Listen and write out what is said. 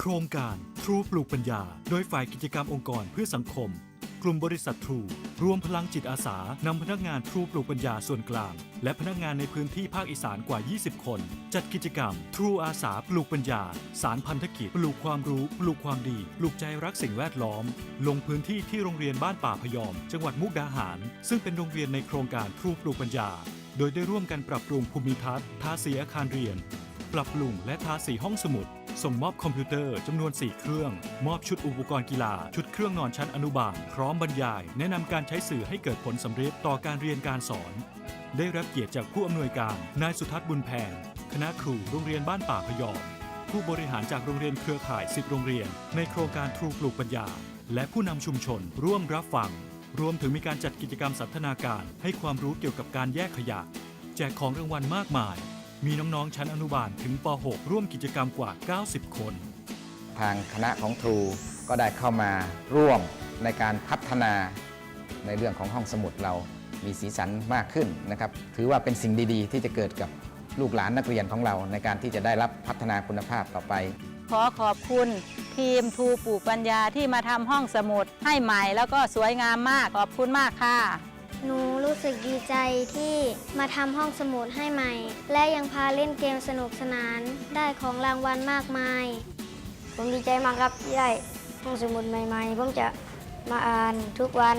โครงการทรูปลูกปัญญา โดยฝ่ายกิจกรรมองค์กรเพื่อสังคม กลุ่มบริษัททรูรวมพลังจิตอาสานำพนักงานทรูปลูกปัญญาส่วนกลาง และพนักงานในพื้นที่ภาคอีสานกว่า 20 คน จัดกิจกรรมทรูอาสาปลูกปัญญา สารพันธกิจปลูกความรู้ปลูกความดีปลูกใจรักสิ่งแวดล้อม ลงพื้นที่ที่โรงเรียนบ้านป่าพยอม จังหวัดมุกดาหาร ซึ่งเป็นโรงเรียนในโครงการทรูปลูกปัญญา โดยได้ร่วมกันปรับปรุงภูมิทัศน์ทาสีอาคารเรียน ปรับปรุงและทาสีห้องสมุด ส่งมอบคอมพิวเตอร์จำนวน 4 เครื่อง มอบชุดอุปกรณ์กีฬา ชุดเครื่องนอนชั้นอนุบาล พร้อมบรรยาย แนะนำการใช้สื่อให้เกิดผลสำเร็จต่อการเรียนการสอน ได้รับเกียรติจากผู้อำนวยการ นายสุทัศน์บุญแพงคณะครูโรงเรียนบ้านป่าพยอมผู้บริหารจากโรงเรียนเครือข่าย 10 โรงเรียน ในโครงการทรูปลูกปัญญา และผู้นำชุมชน ร่วมรับฟัง รวมถึงมีการจัดกิจกรรมสันทนาการ ให้ความรู้เกี่ยวกับการแยกขยะ แจกของรางวัลมากมาย มีน้องๆชั้นอนุบาลถึงป .6 ร่วมกิจกรรมกว่า 90 คน ทางคณะของทรูก็ได้เข้ามาร่วมในการพัฒนาในเรื่องของห้องสมุดเรามีสีสันมากขึ้นนะครับ ถือว่าเป็นสิ่งดีๆ ที่จะเกิดกับลูกหลานนักเรียนของเรา ในการที่จะได้รับพัฒนาคุณภาพต่อไป ขอขอบคุณทีมทูปลูกปัญญาที่มาทำห้องสมุดให้ใหม่แล้วก็สวยงามมากขอบคุณมากค่ะ หนูรู้สึกดีใจที่มาทำห้องสมุดให้ใหม่ และยังพาเล่นเกมสนุกสนานได้ของรางวัลมากมาย ผมดีใจมากครับที่ได้ห้องสมุดใหม่ ๆ ผมจะมาอ่านทุกวัน